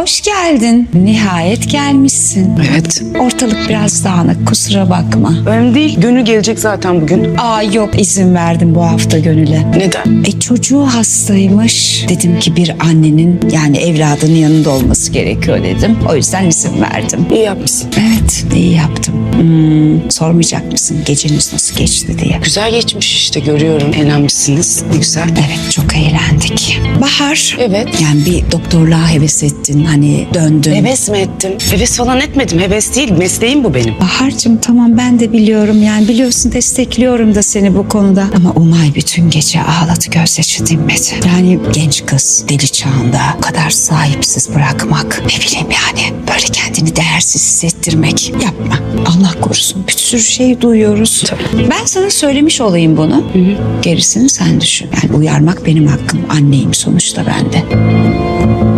Hoş geldin. Nihayet gelmişsin. Evet. Ortalık biraz dağınık kusura bakma. Önemli değil. Gönül gelecek zaten bugün. Aa yok izin verdim bu hafta Gönül'e. Neden? E çocuğu hastaymış. Dedim ki bir annenin yani evladının yanında olması gerekiyor dedim. O yüzden izin verdim. İyi yapmışsın. Evet iyi yaptım. Hmm, sormayacak mısın geceniz nasıl geçti diye. Güzel geçmiş işte görüyorum. Eğlenmişsiniz. Ne güzel. Evet çok eğlendik. Bahar. Evet. Yani bir doktorluğa heves ettin hani döndün. Heves mi ettim? Heves falan etmedim. Heves değil. Mesleğim bu benim. Bahar'cığım tamam ben de biliyorum yani biliyorsun destekliyorum da seni bu konuda. Ama Umay bütün gece ağladı gözyaşı dinmedi. Yani genç kız deli çağında bu kadar sahipsiz bırakmak ne bileyim böyle kendini değersiz hissettirmek yapma. Allah korusun bir sürü şey duyuyoruz. Ben sana söylemiş olayım bunu. Gerisini sen düşün. Yani uyarmak benim hakkım. Anneyim sonuçta ben de.